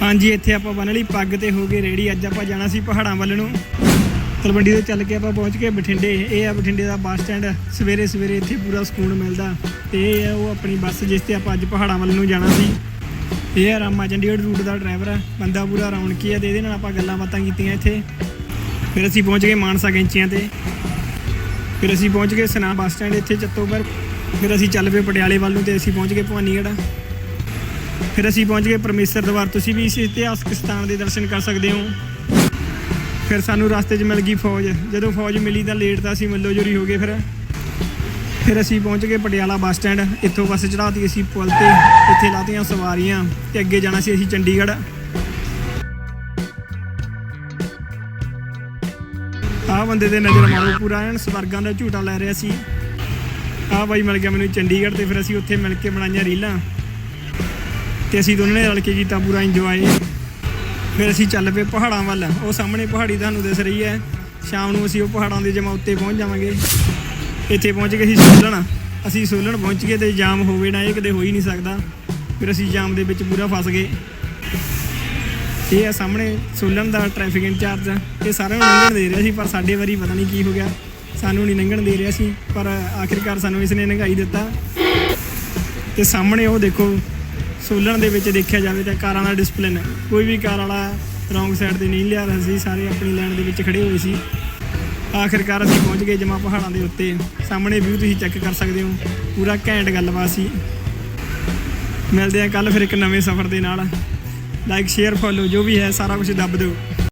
ਹਾਂਜੀ, ਇੱਥੇ ਆਪਾਂ ਬੰਨ ਲਈ ਪੱਗ ਤੇ ਹੋ ਗਏ ਰੈਡੀ ਅੱਜ ਆਪਾਂ ਜਾਣਾ ਸੀ ਪਹਾੜਾਂ ਵੱਲ ਨੂੰ। ਤਲਵੰਡੀ ਤੋਂ ਚੱਲ ਕੇ ਆਪਾਂ ਪਹੁੰਚ ਗਏ ਬਠਿੰਡੇ। ਇਹ ਆ ਬਠਿੰਡੇ ਦਾ ਬੱਸ ਸਟੈਂਡ। ਸਵੇਰੇ ਸਵੇਰੇ ਇੱਥੇ ਪੂਰਾ ਸਕੂਨ ਮਿਲਦਾ। ਤੇ ਇਹ ਆ ਉਹ ਆਪਣੀ ਬੱਸ ਜਿਸ ਤੇ ਆਪਾਂ ਅੱਜ ਪਹਾੜਾਂ ਵੱਲ ਨੂੰ ਜਾਣਾ ਸੀ। ਇਹ ਆ ਰਾਮਾ ਚੰਡੀਗੜ੍ਹ ਰੂਟ ਦਾ ਡਰਾਈਵਰ ਆ। ਬੰਦਾ ਪੂਰਾ ਰੌਣਕੀ ਆ ਤੇ ਇਹਦੇ ਨਾਲ ਆਪਾਂ ਗੱਲਾਂ ਬਾਤਾਂ ਕੀਤੀਆਂ ਇੱਥੇ। ਫਿਰ ਅਸੀਂ ਪਹੁੰਚ ਗਏ ਮਾਨਸਾ ਕੈਂਚੀਆਂ ਤੇ। ਫਿਰ ਅਸੀਂ ਪਹੁੰਚ ਗਏ ਸਨਾ ਬੱਸ ਸਟੈਂਡ ਇੱਥੇ ਚੱਤੋਪਰ ਫਿਰ ਅਸੀਂ ਚੱਲ ਪਏ ਪਟਿਆਲੇ ਵੱਲ ਨੂੰ ਤੇ ਅਸੀਂ ਪਹੁੰਚ ਗਏ ਭਵਾਨੀਗੜ੍ਹ। ਫਿਰ ਅਸੀਂ ਪਹੁੰਚ ਗਏ ਪਰਮੇਸ਼ਰ ਦਰਬਾਰ। ਤੁਸੀਂ ਵੀ ਇਸ ਇਤਿਹਾਸਕ ਸਥਾਨ ਦੇ ਦਰਸ਼ਨ ਕਰ ਸਕਦੇ ਹੋ। ਫਿਰ ਸਾਨੂੰ ਰਸਤੇ 'ਚ ਮਿਲ ਗਈ ਫੌਜ। ਜਦੋਂ ਫੌਜ ਮਿਲੀ ਤਾਂ ਲੇਟ ਤਾਂ ਅਸੀਂ ਮੱਲੋ ਜੋਰੀ ਹੋ ਗਏ ਫਿਰ। ਫਿਰ ਅਸੀਂ ਪਹੁੰਚ ਗਏ ਪਟਿਆਲਾ ਬੱਸ ਸਟੈਂਡ। ਇੱਥੋਂ ਬੱਸ ਚੜਾਤੀ ਅਸੀਂ ਪੁਲ ਤੇ। ਇੱਥੇ ਲਾਤੀਆਂ ਸਵਾਰੀਆਂ ਤੇ ਅੱਗੇ ਜਾਣਾ ਸੀ ਅਸੀਂ ਚੰਡੀਗੜ੍ਹ। ਆਹ ਬੰਦੇ ਦੇ ਨਜ਼ਰ ਮਾਰੋ, ਪੂਰਾ ਐਨ ਸਵਰਗਾਂ ਦਾ ਝੂਟਾ ਲੈ ਰਿਹਾ ਸੀ। ਆਹ ਬਾਈ ਮਿਲ ਗਿਆ ਮੈਨੂੰ ਚੰਡੀਗੜ੍ਹ ਤੇ, ਫਿਰ ਅਸੀਂ ਉੱਥੇ ਮਿਲ ਕੇ ਬਣਾਈਆਂ ਰੀਲਾਂ। ਤੇ ਅਸੀਂ ਦੋਨਾਂ ਨੇ ਰਲ ਕੇ ਕੀਤਾ ਪੂਰਾ ਇੰਜੋਏ ਫਿਰ ਅਸੀਂ ਚੱਲ ਪਏ ਪਹਾੜਾਂ ਵੱਲ। ਉਹ ਸਾਹਮਣੇ ਪਹਾੜੀ ਤੁਹਾਨੂੰ ਦਿਸ ਰਹੀ ਹੈ। ਸ਼ਾਮ ਨੂੰ ਅਸੀਂ ਉਹ ਪਹਾੜਾਂ ਦੇ ਜਮਾ ਉੱਤੇ ਪਹੁੰਚ ਜਾਵਾਂਗੇ। ਇੱਥੇ ਪਹੁੰਚ ਗਏ ਸੀ ਸੋਲਣ ਅਸੀਂ ਸੋਲਣ ਪਹੁੰਚ ਗਏ ਤੇ ਜਾਮ ਹੋਵੇ ਨਾ, ਇਹ ਕਦੇ ਹੋ ਹੀ ਨਹੀਂ ਸਕਦਾ। ਫਿਰ ਅਸੀਂ ਜਾਮ ਦੇ ਵਿੱਚ ਪੂਰਾ ਫਸ ਗਏ। ਇਹ ਆ ਸਾਹਮਣੇ ਸੋਲਣ ਦਾ ਟ੍ਰੈਫਿਕ ਇੰਚਾਰਜ ਇਹ ਸਾਰਿਆਂ ਨੂੰ ਲੰਘਣ ਦੇ ਰਿਹਾ ਸੀ, ਪਰ ਸਾਡੇ ਵਾਰੀ ਪਤਾ ਨਹੀਂ ਕੀ ਹੋ ਗਿਆ। ਸਾਨੂੰ ਨਹੀਂ ਲੰਘਣ ਦੇ ਰਿਹਾ ਸੀ, ਪਰ ਆਖਿਰਕਾਰ ਸਾਨੂੰ ਇਸ ਨੇ ਲੰਘਾਈ ਦਿੱਤਾ। ਤੇ ਸਾਹਮਣੇ ਉਹ ਦੇਖੋ ਸੋਲਣ ਦੇ ਵਿੱਚ ਦੇਖਿਆ ਜਾਵੇ ਤਾਂ ਕਾਰਾਂ ਦਾ ਡਿਸਪਲਿਨ ਕੋਈ ਵੀ ਕਾਰ ਵਾਲਾ ਰੌਂਗ ਸਾਈਡ ਤੇ ਨਹੀਂ ਲਿਆ ਰਿਹਾ ਸੀ, ਸਾਰੇ ਆਪਣੀ ਲਾਈਨ ਦੇ ਵਿੱਚ ਖੜੇ ਹੋਏ ਸੀ। ਆਖਿਰਕਾਰ ਅਸੀਂ ਪਹੁੰਚ ਗਏ ਜਮਾ ਪਹਾੜਾਂ ਦੇ ਉੱਤੇ। ਸਾਹਮਣੇ ਵਿਊ ਤੁਸੀਂ ਚੈੱਕ ਕਰ ਸਕਦੇ ਹੋ। ਪੂਰਾ ਘੈਂਟ ਗੱਲਬਾਤ ਸੀ। ਮਿਲਦੇ ਆ ਕੱਲ ਫਿਰ ਇੱਕ ਨਵੇਂ ਸਫ਼ਰ ਦੇ ਨਾਲ। ਲਾਈਕ ਸ਼ੇਅਰ ਫੋਲੋ ਜੋ ਵੀ ਹੈ, ਸਾਰਾ ਕੁਝ ਦੱਬ ਦਿਓ।